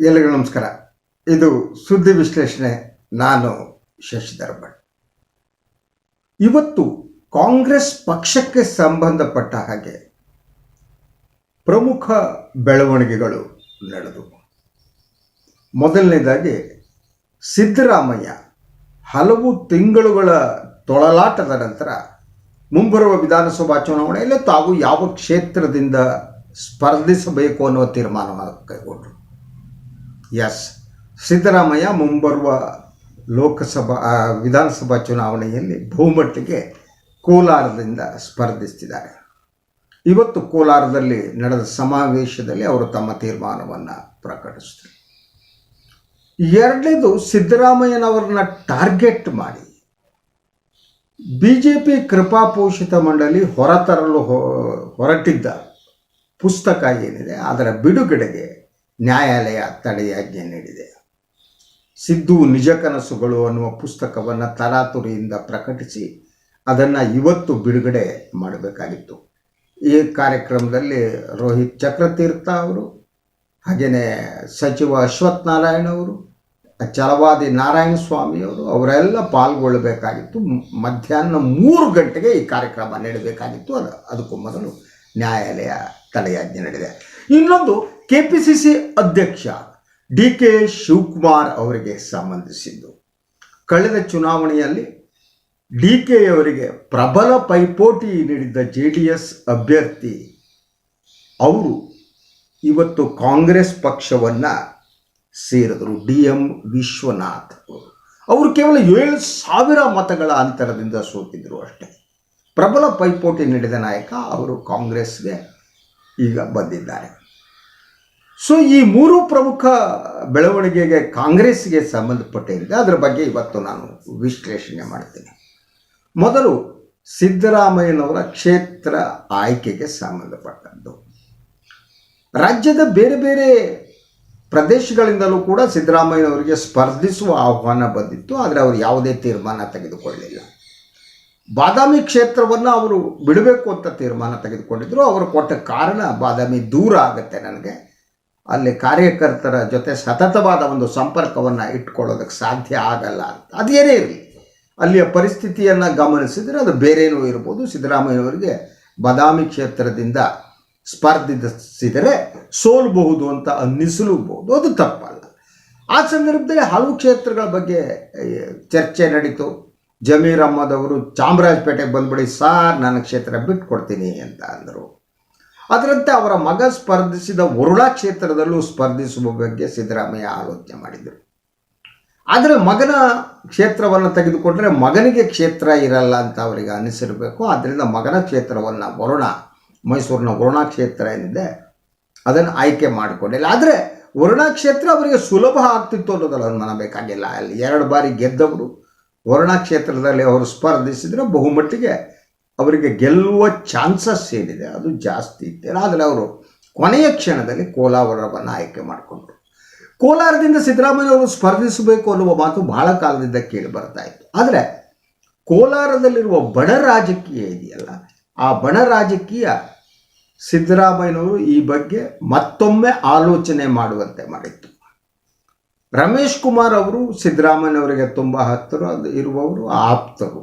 ಎಲ್ಲರಿಗೂ ನಮಸ್ಕಾರ. ಇದು ಸುದ್ದಿ ವಿಶ್ಲೇಷಣೆ. ನಾನು ಶಶಿಧರ್ ಭಟ್ ಇವತ್ತು ಕಾಂಗ್ರೆಸ್ ಪಕ್ಷಕ್ಕೆ ಸಂಬಂಧಪಟ್ಟ ಹಾಗೆ ಪ್ರಮುಖ ಬೆಳವಣಿಗೆಗಳು ನಡೆದು. ಮೊದಲನೇದಾಗಿ ಸಿದ್ದರಾಮಯ್ಯ ಹಲವು ತಿಂಗಳುಗಳ ತೊಳಲಾಟದ ನಂತರ ಮುಂಬರುವ ವಿಧಾನಸಭಾ ಚುನಾವಣೆಯಲ್ಲಿ ತಾವು ಯಾವ ಕ್ಷೇತ್ರದಿಂದ ಸ್ಪರ್ಧಿಸಬೇಕು ಅನ್ನುವ ತೀರ್ಮಾನವನ್ನು ಕೈಗೊಂಡರು. ಎಸ್ ಸಿದ್ದರಾಮಯ್ಯ ಮುಂಬರುವ ಲೋಕಸಭಾ ವಿಧಾನಸಭಾ ಚುನಾವಣೆಯಲ್ಲಿ ಬಹುಮಟ್ಟಿಗೆ ಕೋಲಾರದಿಂದ ಸ್ಪರ್ಧಿಸ್ತಿದ್ದಾರೆ. ಇವತ್ತು ಕೋಲಾರದಲ್ಲಿ ನಡೆದ ಸಮಾವೇಶದಲ್ಲಿ ಅವರು ತಮ್ಮ ತೀರ್ಮಾನವನ್ನು ಪ್ರಕಟಿಸಿದರು. ಎರಡನೇದು ಸಿದ್ದರಾಮಯ್ಯನವರನ್ನ ಟಾರ್ಗೆಟ್ ಮಾಡಿ. ಬಿ ಜೆ ಪಿ ಕೃಪಾಪೋಷಿತ ಮಂಡಳಿ ಹೊರತರಲು ಹೊರಟಿದ್ದ ಪುಸ್ತಕ ಏನಿದೆ ಅದರ ಬಿಡುಗಡೆಗೆ ನ್ಯಾಯಾಲಯ ತಡೆಯಾಜ್ಞೆ ನೀಡಿದೆ. ಸಿದ್ದು ನಿಜ ಕನಸುಗಳು ಅನ್ನುವ ಪುಸ್ತಕವನ್ನು ತರಾತುರಿಯಿಂದ ಪ್ರಕಟಿಸಿ ಅದನ್ನು ಇವತ್ತು ಬಿಡುಗಡೆ ಮಾಡಬೇಕಾಗಿತ್ತು. ಈ ಕಾರ್ಯಕ್ರಮದಲ್ಲಿ ರೋಹಿತ್ ಚಕ್ರತೀರ್ಥ ಅವರು ಹಾಗೆಯೇ ಸಚಿವ ಅಶ್ವಥ್ ನಾರಾಯಣ ಅವರು, ಚಲವಾದಿ ನಾರಾಯಣ ಸ್ವಾಮಿಯವರು ಅವರೆಲ್ಲ ಪಾಲ್ಗೊಳ್ಳಬೇಕಾಗಿತ್ತು. ಮಧ್ಯಾಹ್ನ ಮೂರು ಗಂಟೆಗೆ ಈ ಕಾರ್ಯಕ್ರಮ ನಡೆಯಬೇಕಾಗಿತ್ತು ಅದು ಅದಕ್ಕೂ ಮೊದಲು ನ್ಯಾಯಾಲಯ ತಡೆಯಾಜ್ಞೆ ನಡೆದಿದೆ ಇನ್ನೊಂದು ಕೆ ಪಿ ಸಿ ಸಿ ಅಧ್ಯಕ್ಷ ಡಿ ಕೆ ಶಿವಕುಮಾರ್ ಅವರಿಗೆ ಸಂಬಂಧಿಸಿದ್ದು, ಕಳೆದ ಚುನಾವಣೆಯಲ್ಲಿ ಡಿ ಕೆ ಅವರಿಗೆ ಪ್ರಬಲ ಪೈಪೋಟಿ ನೀಡಿದ್ದ ಜೆ ಡಿ ಎಸ್ ಅಭ್ಯರ್ಥಿ ಅವರು ಇವತ್ತು ಕಾಂಗ್ರೆಸ್ ಪಕ್ಷವನ್ನು ಸೇರಿದರು, ಡಿ ಎಂ ವಿಶ್ವನಾಥ್ ಅವರು. ಅವರು ಕೇವಲ ಏಳು ಸಾವಿರ ಮತಗಳ ಅಂತರದಿಂದ ಸೋತಿದ್ರು ಅಷ್ಟೇ. ಪ್ರಬಲ ಪೈಪೋಟಿ ನೀಡಿದ ನಾಯಕ ಅವರು ಕಾಂಗ್ರೆಸ್ಗೆ ಈಗ ಬಂದಿದ್ದಾರೆ. ಸೊ ಈ ಮೂರು ಪ್ರಮುಖ ಬೆಳವಣಿಗೆಗೆ ಕಾಂಗ್ರೆಸ್ಗೆ ಸಂಬಂಧಪಟ್ಟಿದೆ ಅದರ ಬಗ್ಗೆ ಇವತ್ತು ನಾನು ವಿಶ್ಲೇಷಣೆ ಮಾಡ್ತೀನಿ. ಮೊದಲು ಸಿದ್ದರಾಮಯ್ಯನವರ ಕ್ಷೇತ್ರ ಆಯ್ಕೆಗೆ ಸಂಬಂಧಪಟ್ಟದ್ದು. ರಾಜ್ಯದ ಬೇರೆ ಬೇರೆ ಪ್ರದೇಶಗಳಿಂದಲೂ ಕೂಡ ಸಿದ್ದರಾಮಯ್ಯನವರಿಗೆ ಸ್ಪರ್ಧಿಸುವ ಆಹ್ವಾನ ಬಂದಿತ್ತು, ಆದರೆ ಅವರು ಯಾವುದೇ ತೀರ್ಮಾನ ತೆಗೆದುಕೊಳ್ಳಲಿಲ್ಲ. ಬಾದಾಮಿ ಕ್ಷೇತ್ರವನ್ನು ಅವರು ಬಿಡಬೇಕು ಅಂತ ತೀರ್ಮಾನ ತೆಗೆದುಕೊಂಡಿದ್ದರು ಅವರು ಕೊಟ್ಟ ಕಾರಣ ಬಾದಾಮಿ ದೂರ ಆಗುತ್ತೆ ನನಗೆ. ಅಲ್ಲಿ ಕಾರ್ಯಕರ್ತರ ಜೊತೆ ಸತತವಾದ ಒಂದು ಸಂಪರ್ಕವನ್ನು ಇಟ್ಕೊಳ್ಳೋದಕ್ಕೆ ಸಾಧ್ಯ ಆಗಲ್ಲ ಅಂತ. ಅದೇನೇ ಇರಲಿ. ಅಲ್ಲಿಯ ಪರಿಸ್ಥಿತಿಯನ್ನು ಗಮನಿಸಿದರೆ ಅದು ಬೇರೇನೂ ಇರ್ಬೋದು. ಸಿದ್ದರಾಮಯ್ಯನವರಿಗೆ ಬದಾಮಿ ಕ್ಷೇತ್ರದಿಂದ ಸ್ಪರ್ಧಿಸಿದರೆ ಸೋಲಬಹುದು ಅಂತ ಅನ್ನಿಸಲೂಬಹುದು. ಅದು ತಪ್ಪಲ್ಲ. ಆ ಸಂದರ್ಭದಲ್ಲಿ ಹಲವು ಕ್ಷೇತ್ರಗಳ ಬಗ್ಗೆ ಚರ್ಚೆ ನಡೀತು. ಜಮೀರ್ ಅಹ್ಮದ್ ಅವರು ಚಾಮರಾಜಪೇಟೆಗೆ ಬಂದ್ಬಿಡಿ, ಸಾರ್, ನನ್ನ ಕ್ಷೇತ್ರ ಬಿಟ್ಕೊಡ್ತೀನಿ ಅಂತ ಅಂದರು. ಅದರಂತೆ ಅವರ ಮಗ ಸ್ಪರ್ಧಿಸಿದ ಉರುಳಾ ಕ್ಷೇತ್ರದಲ್ಲೂ ಸ್ಪರ್ಧಿಸುವ ಬಗ್ಗೆ ಸಿದ್ದರಾಮಯ್ಯ ಆಲೋಚನೆ ಮಾಡಿದರು. ಆದರೆ ಮಗನ ಕ್ಷೇತ್ರವನ್ನು ತೆಗೆದುಕೊಂಡರೆ ಮಗನಿಗೆ ಕ್ಷೇತ್ರ ಇರಲ್ಲ ಅಂತ ಅವರಿಗೆ ಅನಿಸಿರಬೇಕು. ಆದ್ದರಿಂದ ಮಗನ ಕ್ಷೇತ್ರವನ್ನು ವರುಣ, ಮೈಸೂರಿನ ವರುಣಾ ಕ್ಷೇತ್ರ ಏನಿದೆ ಅದನ್ನು ಆಯ್ಕೆ ಮಾಡಿಕೊಂಡಿಲ್ಲ. ಆದರೆ ವರುಣಾ ಕ್ಷೇತ್ರ ಅವರಿಗೆ ಸುಲಭ ಆಗ್ತಿತ್ತು ಅನ್ನೋದಲ್ಲ ಅನ್ನಬೇಕಾಗಿಲ್ಲ ಅಲ್ಲಿ ಎರಡು ಬಾರಿ ಗೆದ್ದವರು ವರುಣಾ ಕ್ಷೇತ್ರದಲ್ಲಿ ಅವರು ಸ್ಪರ್ಧಿಸಿದರೆ ಬಹುಮಟ್ಟಿಗೆ ಅವರಿಗೆ ಗೆಲ್ಲುವ ಚಾನ್ಸಸ್ ಏನಿದೆ ಅದು ಜಾಸ್ತಿ ಇತ್ತು. ಆದರೆ ಅವರು ಕೊನೆಯ ಕ್ಷಣದಲ್ಲಿ ಕೋಲಾರವನ್ನು ಆಯ್ಕೆ ಮಾಡಿಕೊಂಡ್ರು. ಕೋಲಾರದಿಂದ ಸಿದ್ದರಾಮಯ್ಯವರು ಸ್ಪರ್ಧಿಸಬೇಕು ಅನ್ನುವ ಮಾತು ಬಹಳ ಕಾಲದಿಂದ ಕೇಳಿ ಬರ್ತಾ ಇತ್ತು. ಆದರೆ ಕೋಲಾರದಲ್ಲಿರುವ ಬಡ ರಾಜಕೀಯ ಇದೆಯಲ್ಲ, ಆ ಬಡ ರಾಜಕೀಯ ಸಿದ್ದರಾಮಯ್ಯನವರು ಈ ಬಗ್ಗೆ ಮತ್ತೊಮ್ಮೆ ಆಲೋಚನೆ ಮಾಡುವಂತೆ ಮಾಡಿತ್ತು. ರಮೇಶ್ ಕುಮಾರ್ ಅವರು ಸಿದ್ದರಾಮಯ್ಯನವರಿಗೆ ತುಂಬ ಹತ್ತಿರ ಅದು ಇರುವವರು ಆಪ್ತರು.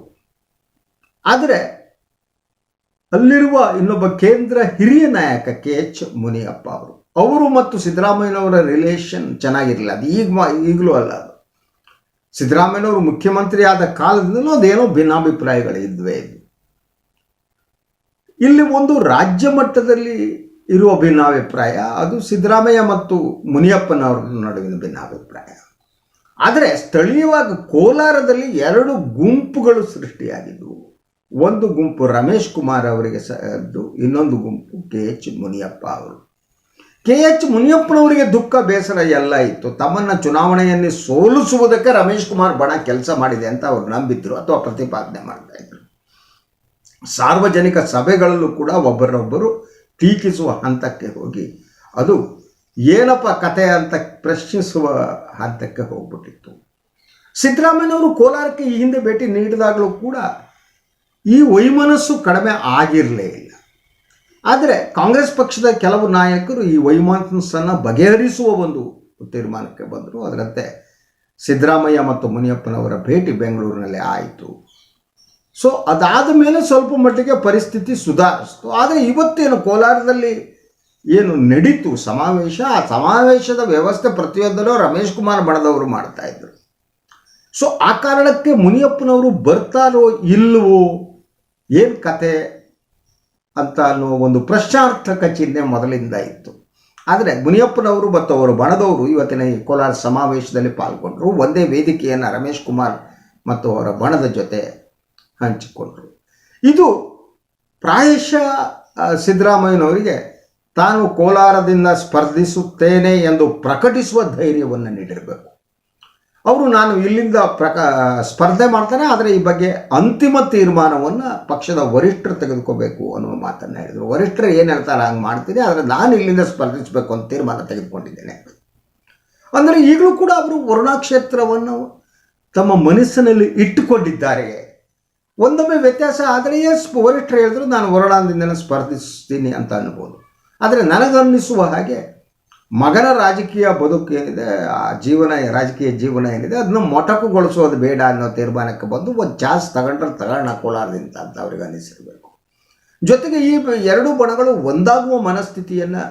ಆದರೆ ಅಲ್ಲಿರುವ ಇನ್ನೊಬ್ಬ ಕೇಂದ್ರ ಹಿರಿಯ ನಾಯಕ ಕೆ ಎಚ್ ಮುನಿಯಪ್ಪ ಅವರು. ಅವರು ಮತ್ತು ಸಿದ್ದರಾಮಯ್ಯನವರ ರಿಲೇಷನ್ ಚೆನ್ನಾಗಿರಲಿಲ್ಲ. ಅದು ಈಗ ಈಗಲೂ ಅಲ್ಲ ಅದು. ಸಿದ್ದರಾಮಯ್ಯನವರು ಮುಖ್ಯಮಂತ್ರಿ ಆದ ಕಾಲದಿಂದಲೂ ಅದೇನೋ ಭಿನ್ನಾಭಿಪ್ರಾಯಗಳು ಇದ್ವೆ. ಇದ್ವು ಇಲ್ಲಿ ಒಂದು ರಾಜ್ಯ ಮಟ್ಟದಲ್ಲಿ ಇರುವ ಭಿನ್ನಾಭಿಪ್ರಾಯ, ಅದು ಸಿದ್ದರಾಮಯ್ಯ ಮತ್ತು ಮುನಿಯಪ್ಪನವರ ನಡುವಿನ ಭಿನ್ನಾಭಿಪ್ರಾಯ. ಆದರೆ ಸ್ಥಳೀಯವಾಗಿ ಕೋಲಾರದಲ್ಲಿ ಎರಡು ಗುಂಪುಗಳು ಸೃಷ್ಟಿಯಾಗಿದ್ದವು ಒಂದು ಗುಂಪು ರಮೇಶ್ ಕುಮಾರ್ ಅವರಿಗೆ ಸದ್ದು ಇನ್ನೊಂದು ಗುಂಪು ಕೆ ಎಚ್ ಮುನಿಯಪ್ಪ ಅವರು. ಕೆ ಎಚ್ ಮುನಿಯಪ್ಪನವರಿಗೆ ದುಃಖ, ಬೇಸರ ಎಲ್ಲ ಇತ್ತು. ತಮ್ಮನ್ನು ಚುನಾವಣೆಯನ್ನು ಸೋಲಿಸುವುದಕ್ಕೆ ರಮೇಶ್ ಕುಮಾರ್ ಬಣ ಕೆಲಸ ಮಾಡಿದೆ ಅಂತ ಅವರು ನಂಬಿದ್ರು ಅಥವಾ ಪ್ರತಿಪಾದನೆ ಮಾಡ್ತಾ ಇದ್ರು. ಸಾರ್ವಜನಿಕ ಸಭೆಗಳಲ್ಲೂ ಕೂಡ ಒಬ್ಬರೊಬ್ಬರು ಟೀಕಿಸುವ ಹಂತಕ್ಕೆ ಹೋಗಿ, ಅದು ಏನಪ್ಪ ಕತೆ ಅಂತ ಪ್ರಶ್ನಿಸುವ ಹಂತಕ್ಕೆ ಹೋಗ್ಬಿಟ್ಟಿತ್ತು. ಸಿದ್ದರಾಮಯ್ಯನವರು ಕೋಲಾರಕ್ಕೆ ಈ ಹಿಂದೆ ಭೇಟಿ ನೀಡಿದಾಗಲೂ ಕೂಡ ಈ ವೈಮನಸ್ಸು ಕಡಿಮೆ ಆಗಿರಲೇ ಇಲ್ಲ. ಆದರೆ ಕಾಂಗ್ರೆಸ್ ಪಕ್ಷದ ಕೆಲವು ನಾಯಕರು ಈ ವೈಮನಸ್ಸನ್ನು ಬಗೆಹರಿಸುವ ಒಂದು ತೀರ್ಮಾನಕ್ಕೆ ಬಂದರು. ಅದರಂತೆ ಸಿದ್ದರಾಮಯ್ಯ ಮತ್ತು ಮುನಿಯಪ್ಪನವರ ಭೇಟಿ ಬೆಂಗಳೂರಿನಲ್ಲಿ ಆಯಿತು. ಸೊ ಅದಾದ ಮೇಲೆ ಸ್ವಲ್ಪ ಮಟ್ಟಿಗೆ ಪರಿಸ್ಥಿತಿ ಸುಧಾರಿಸ್ತು. ಆದರೆ ಇವತ್ತೇನು ಕೋಲಾರದಲ್ಲಿ ಏನು ನಡೀತು ಸಮಾವೇಶ? ಆ ಸಮಾವೇಶದ ವ್ಯವಸ್ಥೆ ಪ್ರತಿಯೊಂದಲ್ಲೂ ರಮೇಶ್ ಕುಮಾರ್ ಬಣದವರು ಮಾಡ್ತಾ ಇದ್ರು. ಸೊ ಆ ಕಾರಣಕ್ಕೆ ಮುನಿಯಪ್ಪನವರು ಬರ್ತಾರೋ ಇಲ್ವೋ? ಏನು ಕತೆ ಅಂತ ಅನ್ನೋ ಒಂದು ಪ್ರಶ್ನಾರ್ಥಕ ಚಿಹ್ನೆ ಮೊದಲಿಂದ ಇತ್ತು. ಆದರೆ ಮುನಿಯಪ್ಪನವರು ಮತ್ತು ಅವರು ಬಣದವರು ಇವತ್ತಿನ ಈ ಕೋಲಾರ ಸಮಾವೇಶದಲ್ಲಿ ಪಾಲ್ಗೊಂಡರು. ಒಂದೇ ವೇದಿಕೆಯನ್ನು ರಮೇಶ್ ಕುಮಾರ್ ಮತ್ತು ಅವರ ಬಣದ ಜೊತೆ ಹಂಚಿಕೊಂಡರು. ಇದು ಪ್ರಾಯಶಃ ಸಿದ್ದರಾಮಯ್ಯನವರಿಗೆ ತಾನು ಕೋಲಾರದಿಂದ ಸ್ಪರ್ಧಿಸುತ್ತೇನೆ ಎಂದು ಪ್ರಕಟಿಸುವ ಧೈರ್ಯವನ್ನು ನೀಡಿರಬೇಕು. ಅವರು ನಾನು ಇಲ್ಲಿಂದ ಪ್ರಕ, ಸ್ಪರ್ಧೆ ಮಾಡ್ತಾನೆ, ಆದರೆ ಈ ಬಗ್ಗೆ ಅಂತಿಮ ತೀರ್ಮಾನವನ್ನು ಪಕ್ಷದ ವರಿಷ್ಠರು ತೆಗೆದುಕೋಬೇಕು ಅನ್ನುವ ಮಾತನ್ನು ಹೇಳಿದರು. ವರಿಷ್ಠರು ಏನು ಹೇಳ್ತಾರೆ, ಹಂಗೆ ಮಾಡ್ತೀನಿ ಆದರೆ ನಾನು ಇಲ್ಲಿಂದ ಸ್ಪರ್ಧಿಸಬೇಕು ಅಂತ ತೀರ್ಮಾನ ತೆಗೆದುಕೊಂಡಿದ್ದೇನೆ. ಅಂದರೆ ಈಗಲೂ ಕೂಡ ಅವರು ವರುಣಾ ಕ್ಷೇತ್ರವನ್ನು ತಮ್ಮ ಮನಸ್ಸಿನಲ್ಲಿ ಇಟ್ಟುಕೊಂಡಿದ್ದಾರೆ. ಒಂದೊಮ್ಮೆ ವ್ಯತ್ಯಾಸ ಆದರೆಯೇ ಸ್ಪ ವರಿಷ್ಠರು ಹೇಳಿದ್ರು, ನಾನು ವರುಣಾದಿಂದಲೇ ಸ್ಪರ್ಧಿಸ್ತೀನಿ ಅಂತ ಅನ್ಬೋದು. ಆದರೆ ನನಗನ್ನಿಸುವ ಹಾಗೆ ಮಗನ ರಾಜಕೀಯ ಬದುಕು ಏನಿದೆ, ಆ ಜೀವನ, ರಾಜಕೀಯ ಜೀವನ ಏನಿದೆ, ಅದನ್ನು ಮೊಟಕುಗೊಳಿಸೋದು ಬೇಡ ಅನ್ನೋ ತೀರ್ಮಾನಕ್ಕೆ ಬಂದು ಒಂದು ಚಾನ್ಸ್ ತಗೊಂಡ್ರೆ ತಗೊಂಡು ಹಾಕೊಳ್ಳಾರ್ದಿಂತ ಅಂತ ಅವ್ರಿಗೆ ಅನ್ನಿಸಿರಬೇಕು. ಜೊತೆಗೆ ಈ ಎರಡು ಬಣಗಳು ಒಂದಾಗುವ ಮನಸ್ಥಿತಿಯನ್ನು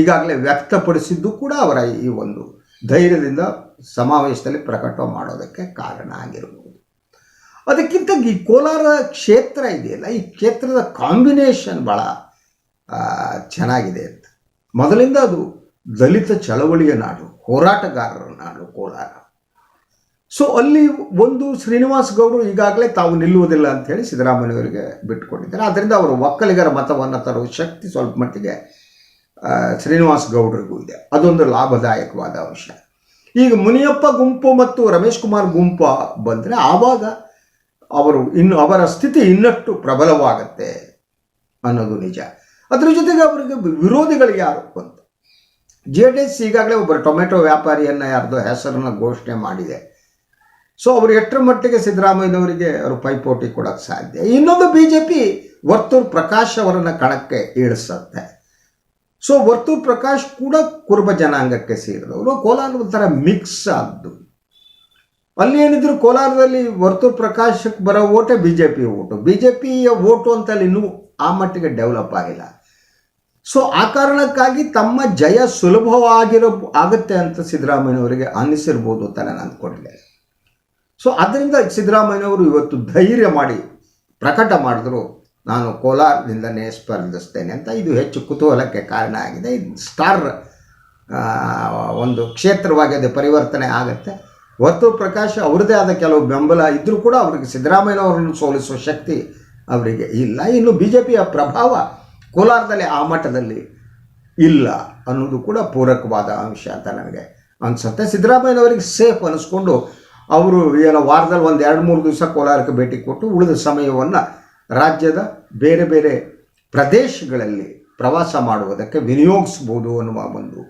ಈಗಾಗಲೇ ವ್ಯಕ್ತಪಡಿಸಿದ್ದು ಕೂಡ ಅವರ ಈ ಒಂದು ಧೈರ್ಯದಿಂದ ಸಮಾವೇಶದಲ್ಲಿ ಪ್ರಕಟ ಮಾಡೋದಕ್ಕೆ ಕಾರಣ ಆಗಿರ್ಬೋದು. ಅದಕ್ಕಿಂತ ಈ ಕೋಲಾರ ಕ್ಷೇತ್ರ ಇದೆಯಲ್ಲ, ಈ ಕ್ಷೇತ್ರದ ಕಾಂಬಿನೇಷನ್ ಭಾಳ ಚೆನ್ನಾಗಿದೆ ಮೊದಲಿಂದ ಅದು ದಲಿತ ಚಳವಳಿಯ ನಾಡು, ಹೋರಾಟಗಾರರ ನಾಡು, ಕೋಲಾರ. ಸೊ ಅಲ್ಲಿ ಒಂದು ಶ್ರೀನಿವಾಸ್ ಗೌಡರು ಈಗಾಗಲೇ ತಾವು ನಿಲ್ಲುವುದಿಲ್ಲ ಅಂತ ಹೇಳಿ ಸಿದ್ದರಾಮಯ್ಯವರಿಗೆ ಬಿಟ್ಟುಕೊಂಡಿದ್ದಾರೆ ಆದ್ದರಿಂದ ಅವರು ಒಕ್ಕಲಿಗರ ಮತವನ್ನು ತರುವ ಶಕ್ತಿ ಸ್ವಲ್ಪ ಮಟ್ಟಿಗೆ ಶ್ರೀನಿವಾಸ್ ಗೌಡರಿಗೂ ಇದೆ. ಅದೊಂದು ಲಾಭದಾಯಕವಾದ ಅಂಶ. ಈಗ ಮುನಿಯಪ್ಪ ಗುಂಪು ಮತ್ತು ರಮೇಶ್ ಕುಮಾರ್ ಗುಂಪು ಬಂದರೆ ಆವಾಗ ಅವರು ಇನ್ನು, ಅವರ ಸ್ಥಿತಿ ಇನ್ನಷ್ಟು ಪ್ರಬಲವಾಗತ್ತೆ ಅನ್ನೋದು ನಿಜ. ಅದ್ರ ಜೊತೆಗೆ ಅವರಿಗೆ ವಿರೋಧಿಗಳು ಯಾರು ಅಂತ. ಜೆ ಡಿ ಎಸ್ ಈಗಾಗಲೇ ಒಬ್ಬರು ಟೊಮೆಟೊ ವ್ಯಾಪಾರಿಯನ್ನು ಯಾರ್ದೋ ಹೆಸರನ್ನು ಘೋಷಣೆ ಮಾಡಿದೆ. ಸೊ ಅವರು ಎಷ್ಟರ ಮಟ್ಟಿಗೆ ಸಿದ್ದರಾಮಯ್ಯನವರಿಗೆ ಅವರು ಪೈಪೋಟಿ ಕೊಡೋಕ್ಕೆ ಸಾಧ್ಯ? ಇನ್ನೊಂದು B J P Varthur Prakash ಅವರನ್ನು ಕಣಕ್ಕೆ ಇಳಿಸುತ್ತೆ. ಸೊ ವರ್ತೂರ್ ಪ್ರಕಾಶ್ ಕೂಡ ಕುರುಬ ಜನಾಂಗಕ್ಕೆ ಸೇರಿದವರು. ಕೋಲಾರ ಒಂಥರ ಮಿಕ್ಸ್ ಆದ್ದು. ಅಲ್ಲಿ ಏನಿದ್ರು ಕೋಲಾರದಲ್ಲಿ ವರ್ತೂರ್ ಪ್ರಕಾಶಕ್ಕೆ ಬರೋ ಓಟೇ B J P vote. B J ಪಿಯ ಓಟು ಅಂತ ಅಲ್ಲಿ ಇನ್ನೂ ಆ ಮಟ್ಟಿಗೆ ಡೆವಲಪ್ ಆಗಿಲ್ಲ. ಸೊ ಆ ಕಾರಣಕ್ಕಾಗಿ ತಮ್ಮ ಜಯ ಸುಲಭವಾಗಿರೋ, ಆಗುತ್ತೆ ಅಂತ ಸಿದ್ದರಾಮಯ್ಯನವರಿಗೆ ಅನ್ನಿಸಿರ್ಬೋದು ಅಂತ ನಾನು ಅಂದ್ಕೊಂಡಿದ್ದೆ. ಸೊ ಅದರಿಂದ ಸಿದ್ದರಾಮಯ್ಯನವರು ಇವತ್ತು ಧೈರ್ಯ ಮಾಡಿ ಪ್ರಕಟ ಮಾಡಿದ್ರು. ನಾನು ಕೋಲಾರದಿಂದನೇ ಸ್ಪರ್ಧಿಸ್ತೇನೆ ಅಂತ ಇದು ಹೆಚ್ಚು ಕುತೂಹಲಕ್ಕೆ ಕಾರಣ ಆಗಿದೆ. ಇದು ಸ್ಟಾರ್ ಒಂದು ಕ್ಷೇತ್ರವಾಗಿ ಅದು ಪರಿವರ್ತನೆ ಆಗುತ್ತೆ. ಹೊತ್ತು ಪ್ರಕಾಶ್ ಅವರದೇ ಆದ ಕೆಲವು ಬೆಂಬಲ ಇದ್ದರೂ ಕೂಡ ಅವರಿಗೆ ಸಿದ್ದರಾಮಯ್ಯನವರನ್ನು ಸೋಲಿಸುವ ಶಕ್ತಿ ಅವರಿಗೆ ಇಲ್ಲ. ಇನ್ನು ಬಿ ಜೆ ಪಿಯ ಪ್ರಭಾವ ಕೋಲಾರದಲ್ಲಿ ಆ ಮಟ್ಟದಲ್ಲಿ ಇಲ್ಲ ಅನ್ನೋದು ಕೂಡ ಪೂರಕವಾದ ಅಂಶ ಅಂತ ನನಗೆ ಅನಿಸುತ್ತೆ. ಸಿದ್ದರಾಮಯ್ಯನವರಿಗೆ ಸೇಫ್ ಅನ್ನಿಸ್ಕೊಂಡು ಅವರು ಏನೋ ವಾರದಲ್ಲಿ ಒಂದು ಎರಡು ಮೂರು ದಿವಸ ಕೋಲಾರಕ್ಕೆ ಭೇಟಿ ಕೊಟ್ಟು ಉಳಿದ ಸಮಯವನ್ನು ರಾಜ್ಯದ ಬೇರೆ ಬೇರೆ ಪ್ರದೇಶಗಳಲ್ಲಿ ಪ್ರವಾಸ ಮಾಡುವುದಕ್ಕೆ ವಿನಿಯೋಗಿಸ್ಬೋದು ಅನ್ನುವ ಒಂದು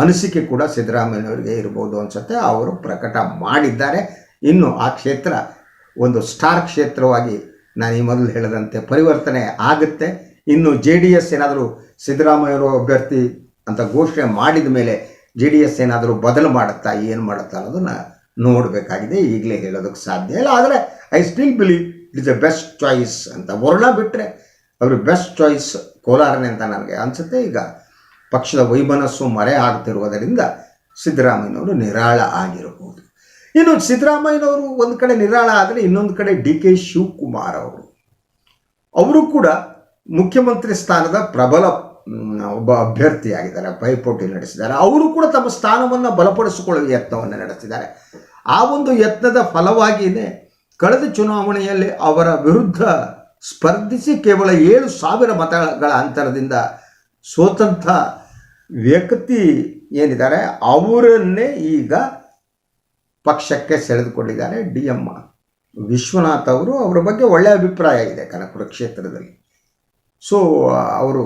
ಅನಿಸಿಕೆ ಕೂಡ ಸಿದ್ದರಾಮಯ್ಯನವರಿಗೆ ಇರ್ಬೋದು ಅನಿಸುತ್ತೆ. ಅವರು ಪ್ರಕಟ ಮಾಡಿದ್ದಾರೆ. ಇನ್ನು ಆ ಕ್ಷೇತ್ರ ಒಂದು ಸ್ಟಾರ್ ಕ್ಷೇತ್ರವಾಗಿ ನಾನು ಈ ಮೊದಲು ಹೇಳಿದಂತೆ ಪರಿವರ್ತನೆ ಆಗುತ್ತೆ. ಇನ್ನು ಜೆ ಡಿ ಎಸ್ ಏನಾದರೂ ಸಿದ್ದರಾಮಯ್ಯರು ಅಭ್ಯರ್ಥಿ ಅಂತ ಘೋಷಣೆ ಮಾಡಿದ ಮೇಲೆ ಜೆ ಡಿ ಎಸ್ ಏನಾದರೂ ಬದಲು ಮಾಡುತ್ತಾ, ಏನು ಮಾಡುತ್ತಾ ಅನ್ನೋದನ್ನು ನೋಡಬೇಕಾಗಿದೆ. ಈಗಲೇ ಹೇಳೋದಕ್ಕೆ ಸಾಧ್ಯ ಇಲ್ಲ. ಆದರೆ I still believe it is a best choice ಅಂತ ವರ್ಣ ಬಿಟ್ಟರೆ ಅವರು ಬೆಸ್ಟ್ ಚಾಯ್ಸ್ ಕೋಲಾರನೇ ಅಂತ ನನಗೆ ಅನಿಸುತ್ತೆ. ಈಗ ಪಕ್ಷದ ವೈಮನಸ್ಸು ಮರೆ ಆಗ್ತಿರುವುದರಿಂದ ಸಿದ್ದರಾಮಯ್ಯನವರು ನಿರಾಳ ಆಗಿರಬಹುದು. ಇನ್ನು ಸಿದ್ದರಾಮಯ್ಯನವರು ಒಂದು ಕಡೆ ನಿರಾಳ ಆದರೆ ಇನ್ನೊಂದು ಕಡೆ ಡಿ ಕೆ ಶಿವಕುಮಾರ್ ಅವರು. ಅವರು ಕೂಡ ಮುಖ್ಯಮಂತ್ರಿ ಸ್ಥಾನದ ಪ್ರಬಲ ಒಬ್ಬ ಅಭ್ಯರ್ಥಿಯಾಗಿದ್ದಾರೆ, ಪೈಪೋಟಿ ನಡೆಸಿದ್ದಾರೆ. ಅವರು ಕೂಡ ತಮ್ಮ ಸ್ಥಾನವನ್ನು ಬಲಪಡಿಸಿಕೊಳ್ಳುವ ಯತ್ನವನ್ನು ನಡೆಸಿದ್ದಾರೆ. ಆ ಒಂದು ಯತ್ನದ ಫಲವಾಗಿಯೇ ಕಳೆದ ಚುನಾವಣೆಯಲ್ಲಿ ಅವರ ವಿರುದ್ಧ ಸ್ಪರ್ಧಿಸಿ ಕೇವಲ ಏಳು ಸಾವಿರ ಮತಗಳ ಅಂತರದಿಂದ ಸ್ವತಂತ್ರ ವ್ಯಕ್ತಿ ಏನಿದ್ದಾರೆ, ಅವರನ್ನೇ ಈಗ ಪಕ್ಷಕ್ಕೆ ಸೆಳೆದುಕೊಂಡಿದ್ದಾರೆ ಡಿ ಎಂ ವಿಶ್ವನಾಥ್ ಅವರು. ಅವರ ಬಗ್ಗೆ ಒಳ್ಳೆಯ ಅಭಿಪ್ರಾಯ ಇದೆ ಕನಕಪುರ ಕ್ಷೇತ್ರದಲ್ಲಿ. ಸೊ ಅವರು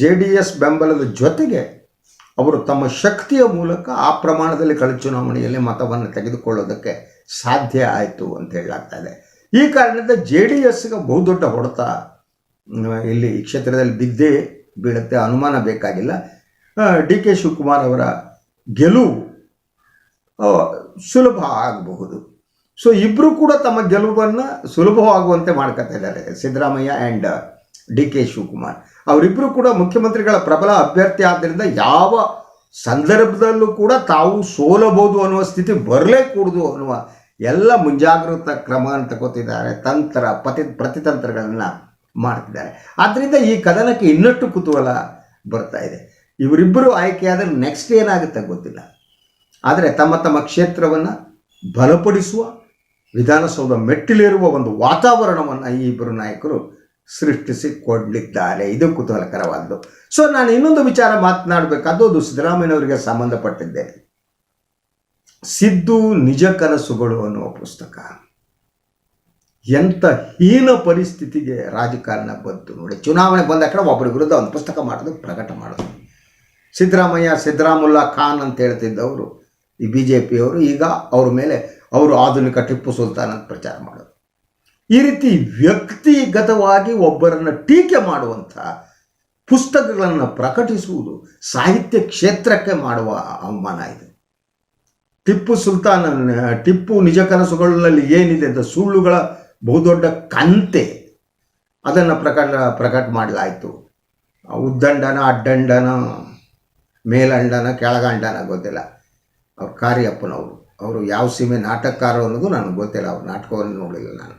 ಜೆ ಡಿ ಎಸ್ ಬೆಂಬಲದ ಜೊತೆಗೆ ಅವರು ತಮ್ಮ ಶಕ್ತಿಯ ಮೂಲಕ ಆ ಪ್ರಮಾಣದಲ್ಲಿ ಕಳೆದ ಚುನಾವಣೆಯಲ್ಲಿ ಮತವನ್ನು ತೆಗೆದುಕೊಳ್ಳೋದಕ್ಕೆ ಸಾಧ್ಯ ಆಯಿತು ಅಂತ ಹೇಳಲಾಗ್ತಾ ಇದೆ. ಈ ಕಾರಣದಿಂದ ಜೆ ಡಿ ಎಸ್ಗೆ ಬಹುದೊಡ್ಡ ಹೊಡೆತ ಇಲ್ಲಿ ಈ ಕ್ಷೇತ್ರದಲ್ಲಿ ಬಿದ್ದೇ ಬೀಳುತ್ತೆ. ಅನುಮಾನ ಬೇಕಾಗಿಲ್ಲ. ಡಿ ಕೆ ಶಿವಕುಮಾರ್ ಅವರ ಗೆಲುವು ಸುಲಭ ಆಗಬಹುದು. ಸೊ ಇಬ್ಬರು ಕೂಡ ತಮ್ಮ ಗೆಲುವನ್ನು ಸುಲಭವಾಗುವಂತೆ ಮಾಡ್ಕೊತಾ ಇದ್ದಾರೆ. Siddaramaiah and D K Shivakumar. ಅವರಿಬ್ಬರು ಕೂಡ ಮುಖ್ಯಮಂತ್ರಿಗಳ ಪ್ರಬಲ ಅಭ್ಯರ್ಥಿ ಆದ್ದರಿಂದ ಯಾವ ಸಂದರ್ಭದಲ್ಲೂ ಕೂಡ ತಾವು ಸೋಲಬಹುದು ಅನ್ನುವ ಸ್ಥಿತಿ ಬರಲೇ ಕೂಡದು ಅನ್ನುವ ಎಲ್ಲ ಮುಂಜಾಗ್ರತಾ ಕ್ರಮವನ್ನು ತಗೋತಿದ್ದಾರೆ. ತಂತ್ರ, ಪತಿ, ಪ್ರತಿತಂತ್ರಗಳನ್ನು ಮಾಡ್ತಿದ್ದಾರೆ. ಆದ್ದರಿಂದ ಈ ಕದನಕ್ಕೆ ಇನ್ನಷ್ಟು ಕುತೂಹಲ ಬರ್ತಾ ಇದೆ. ಇವರಿಬ್ಬರು ಆಯ್ಕೆಯಾದರೆ ನೆಕ್ಸ್ಟ್ ಏನಾಗುತ್ತೆ ಗೊತ್ತಿಲ್ಲ. ಆದರೆ ತಮ್ಮ ತಮ್ಮ ಕ್ಷೇತ್ರವನ್ನು ಬಲಪಡಿಸುವ ವಿಧಾನಸೌಧ ಮೆಟ್ಟಿಲಿರುವ ಒಂದು ವಾತಾವರಣವನ್ನು ಈ ಇಬ್ಬರು ನಾಯಕರು ಸೃಷ್ಟಿಸಿ ಕೊಡಲಿದ್ದಾರೆ ಇದು ಕುತೂಹಲಕರವಾದ್ದು ಸೊ ನಾನು ಇನ್ನೊಂದು ವಿಚಾರ ಮಾತನಾಡಬೇಕಾದ್ದು, ಅದು ಸಿದ್ದರಾಮಯ್ಯನವರಿಗೆ ಸಂಬಂಧಪಟ್ಟಿದ್ದೆ. ಸಿದ್ದು ನಿಜ ಕನಸುಗಳು ಅನ್ನುವ ಪುಸ್ತಕ. ಎಂಥ ಹೀನ ಪರಿಸ್ಥಿತಿಗೆ ರಾಜಕಾರಣ ಬಂತು ನೋಡಿ. ಚುನಾವಣೆ ಬಂದ ಕಡೆ ಒಬ್ಬರ ವಿರುದ್ಧ ಒಂದು ಪುಸ್ತಕ ಮಾಡೋದು ಪ್ರಕಟ ಮಾಡೋದು. ಸಿದ್ದರಾಮಯ್ಯ, ಸಿದ್ದರಾಮುಲ್ಲಾ ಖಾನ್ ಅಂತ ಹೇಳ್ತಿದ್ದವರು ಈ ಬಿ ಜೆ ಪಿಯವರು ಈಗ ಅವ್ರ ಮೇಲೆ ಅವರು ಆಧುನಿಕ ಟಿಪ್ಪು ಸುಲ್ತಾನ್ ಅಂತ ಪ್ರಚಾರ ಮಾಡೋದು. ಈ ರೀತಿ ವ್ಯಕ್ತಿಗತವಾಗಿ ಒಬ್ಬರನ್ನು ಟೀಕೆ ಮಾಡುವಂಥ ಪುಸ್ತಕಗಳನ್ನು ಪ್ರಕಟಿಸುವುದು ಸಾಹಿತ್ಯ ಕ್ಷೇತ್ರಕ್ಕೆ ಮಾಡುವ ಅವಮಾನ ಇದು. ಟಿಪ್ಪು ಸುಲ್ತಾನ್ ಟಿಪ್ಪು ನಿಜ ಕನಸುಗಳಲ್ಲಿ ಏನಿದೆ ಅಂತ ಸುಳ್ಳುಗಳ ಬಹುದೊಡ್ಡ ಕಂತೆ ಅದನ್ನು ಪ್ರಕಟ ಪ್ರಕಟ ಮಾಡಲಾಯಿತು. ಉದ್ದಂಡನ, ಅಡ್ಡಂಡನ, ಮೇಲಂಡನ, ಕೆಳಗಂಡನ ಗೊತ್ತಿಲ್ಲ. ಅವ್ರ ಕಾರ್ಯಪ್ಪನವರು ಅವರು. ಯಾವ ಸೀಮೆ ನಾಟಕಕಾರರು ಅನ್ನೋದು ನನಗೆ ಗೊತ್ತಿಲ್ಲ. ಅವ್ರ ನಾಟಕವನ್ನು ನೋಡಲಿಲ್ಲ ನಾನು.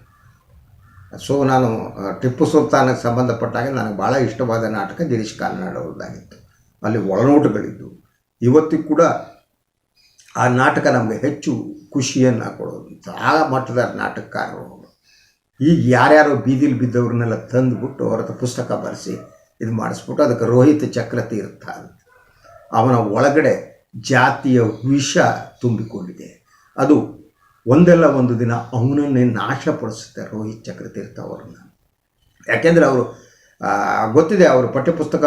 ಸೊ ನಾನು ಟಿಪ್ಪು ಸುಲ್ತಾನಕ್ಕೆ ಸಂಬಂಧಪಟ್ಟಾಗ ನನಗೆ ಭಾಳ ಇಷ್ಟವಾದ ನಾಟಕ ಗಿರೀಶ್ ಕಾರ್ನಾಡ್ ಅವ್ರದ್ದಾಗಿತ್ತು. ಅಲ್ಲಿ ಒಳನೋಟಗಳಿದ್ದವು ಇವತ್ತಿಗೂ ಕೂಡ ಆ ನಾಟಕ ನಮಗೆ ಹೆಚ್ಚು ಖುಷಿಯನ್ನು ಕೊಡೋದು. ಆ ಮಟ್ಟದ ನಾಟಕಕಾರರು ಈಗ ಯಾರ್ಯಾರೋ ಬೀದಿಲಿ ಬಿದ್ದವ್ರನ್ನೆಲ್ಲ ತಂದುಬಿಟ್ಟು ಅವ್ರ ಹತ್ರ ಪುಸ್ತಕ ಬರೆಸಿ ಇದು ಮಾಡಿಸ್ಬಿಟ್ಟು ಅದಕ್ಕೆ ರೋಹಿತ್ ಚಕ್ರತೀರ್ಥ ಅಂತ. ಅವನ ಒಳಗಡೆ ಜಾತಿಯ ವಿಷ ತುಂಬಿಕೊಂಡಿದೆ. ಅದು ಒಂದಲ್ಲ ಒಂದು ದಿನ ಅವನನ್ನೇ ನಾಶಪಡಿಸುತ್ತೆ ರೋಹಿತ್ ಚಕ್ರತೀರ್ಥ ಅವರನ್ನು. ಯಾಕೆಂದರೆ ಅವರು ಗೊತ್ತಿದೆ ಅವರು ಪಠ್ಯಪುಸ್ತಕ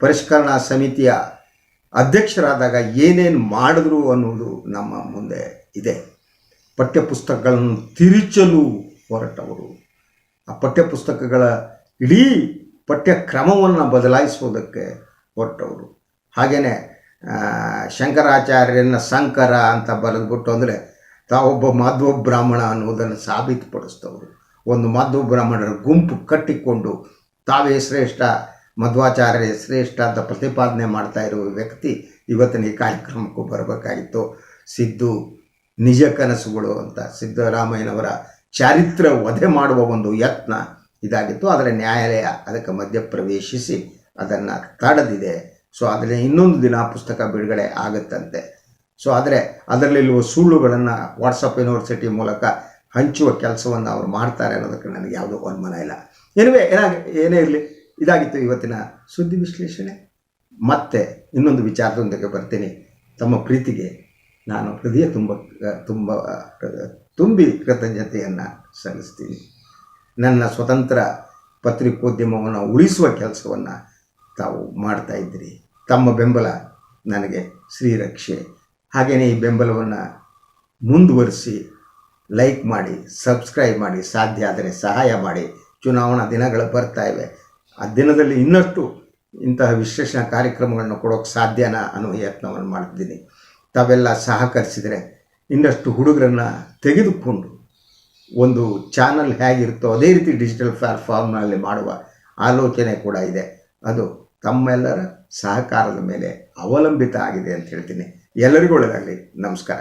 ಪರಿಷ್ಕರಣಾ ಸಮಿತಿಯ ಅಧ್ಯಕ್ಷರಾದಾಗ ಏನೇನು ಮಾಡಿದ್ರು ಅನ್ನೋದು ನಮ್ಮ ಮುಂದೆ ಇದೆ. ಪಠ್ಯಪುಸ್ತಕಗಳನ್ನು ತಿರುಚಲು ಹೊರಟವರು. ಆ ಪಠ್ಯಪುಸ್ತಕಗಳ ಇಡೀ ಪಠ್ಯಕ್ರಮವನ್ನು ಬದಲಾಯಿಸುವುದಕ್ಕೆ ಹೊರಟವರು. ಹಾಗೆಯೇ ಶಂಕರಾಚಾರ್ಯನ ಸಂಕರ ಅಂತ ಬರೆದ್ಬಿಟ್ಟು ಅಂದರೆ ತಾವೊಬ್ಬ ಮಧ್ವ ಬ್ರಾಹ್ಮಣ ಅನ್ನುವುದನ್ನು ಸಾಬೀತುಪಡಿಸ್ತವ್ರು ಒಂದು ಮಧ್ವ ಬ್ರಾಹ್ಮಣರ ಗುಂಪು ಕಟ್ಟಿಕೊಂಡು ತಾವೇ ಶ್ರೇಷ್ಠ, ಮಧ್ವಾಚಾರ್ಯ ಶ್ರೇಷ್ಠ ಅಂತ ಪ್ರತಿಪಾದನೆ ಮಾಡ್ತಾ ಇರುವ ವ್ಯಕ್ತಿ ಇವತ್ತಿನ ಈ ಕಾರ್ಯಕ್ರಮಕ್ಕೂ ಬರಬೇಕಾಗಿತ್ತು. ಸಿದ್ದು ನಿಜ ಕನಸುಗಳು ಅಂತ ಸಿದ್ದರಾಮಯ್ಯನವರ ಚಾರಿತ್ರ ವಧೆ ಮಾಡುವ ಒಂದು ಯತ್ನ ಇದಾಗಿತ್ತು. ಆದರೆ ನ್ಯಾಯಾಲಯ ಅದಕ್ಕೆ ಮಧ್ಯಪ್ರವೇಶಿಸಿ ಅದನ್ನು ತಡೆದಿದೆ. ಸೊ ಆದರೆ ಇನ್ನೊಂದು ದಿನ ಪುಸ್ತಕ ಬಿಡುಗಡೆ ಆಗುತ್ತಂತೆ. ಸೊ ಆದರೆ ಅದರಲ್ಲಿರುವ ಸುಳ್ಳುಗಳನ್ನು ವಾಟ್ಸಪ್ ಯೂನಿವರ್ಸಿಟಿ ಮೂಲಕ ಹಂಚುವ ಕೆಲಸವನ್ನು ಅವರು ಮಾಡ್ತಾರೆ ಅನ್ನೋದಕ್ಕೆ ನನಗೆ ಯಾವುದೂ ಅನುಮಾನ ಇಲ್ಲ. ಏನಿವೆ ಏನಾಗ, ಏನೇ ಇರಲಿ, ಇದಾಗಿತ್ತು ಇವತ್ತಿನ ಸುದ್ದಿ ವಿಶ್ಲೇಷಣೆ. ಮತ್ತೆ ಇನ್ನೊಂದು ವಿಚಾರದೊಂದಿಗೆ ಬರ್ತೀನಿ. ತಮ್ಮ ಪ್ರೀತಿಗೆ ನಾನು ಹೃದಯ ತುಂಬ ತುಂಬ, ತುಂಬಿ ಕೃತಜ್ಞತೆಯನ್ನು ಸಲ್ಲಿಸ್ತೀನಿ. ನನ್ನ ಸ್ವತಂತ್ರ ಪತ್ರಿಕೋದ್ಯಮವನ್ನು ಉಳಿಸುವ ಕೆಲಸವನ್ನು ತಾವು ಮಾಡ್ತಾ ಇದ್ದೀರಿ. ತಮ್ಮ ಬೆಂಬಲ ನನಗೆ ಶ್ರೀರಕ್ಷೆ. ಹಾಗೆಯೇ ಈ ಬೆಂಬಲವನ್ನು ಮುಂದುವರಿಸಿ ಲೈಕ್ ಮಾಡಿ ಸಬ್ಸ್ಕ್ರೈಬ್ ಮಾಡಿ, ಸಾಧ್ಯ ಆದರೆ ಸಹಾಯ ಮಾಡಿ. ಚುನಾವಣಾ ದಿನಗಳು ಬರ್ತಾ ಇವೆ. ಆ ದಿನದಲ್ಲಿ ಇನ್ನಷ್ಟು ಇಂತಹ ವಿಶೇಷ ಕಾರ್ಯಕ್ರಮಗಳನ್ನು ಕೊಡೋಕ್ಕೆ ಸಾಧ್ಯನಾ ಅನ್ನೋ ಯತ್ನವನ್ನು ಮಾಡ್ತಿದ್ದೀನಿ. ತಾವೆಲ್ಲ ಸಹಕರಿಸಿದರೆ ಇನ್ನಷ್ಟು ಹುಡುಗರನ್ನು ತೆಗೆದುಕೊಂಡು ಒಂದು ಚಾನಲ್ ಹೇಗಿರುತ್ತೋ ಅದೇ ರೀತಿ ಡಿಜಿಟಲ್ ಪ್ಲಾಟ್ಫಾರ್ಮ್ನಲ್ಲಿ ಮಾಡುವ ಆಲೋಚನೆ ಕೂಡ ಇದೆ. ಅದು ತಮ್ಮೆಲ್ಲರ ಸಹಕಾರದ ಮೇಲೆ ಅವಲಂಬಿತ ಆಗಿದೆ ಅಂತ ಹೇಳ್ತೀನಿ. ಎಲ್ಲರಿಗೂ ಒಳ್ಳೆಯದಾಗಲಿ ನಮಸ್ಕಾರ.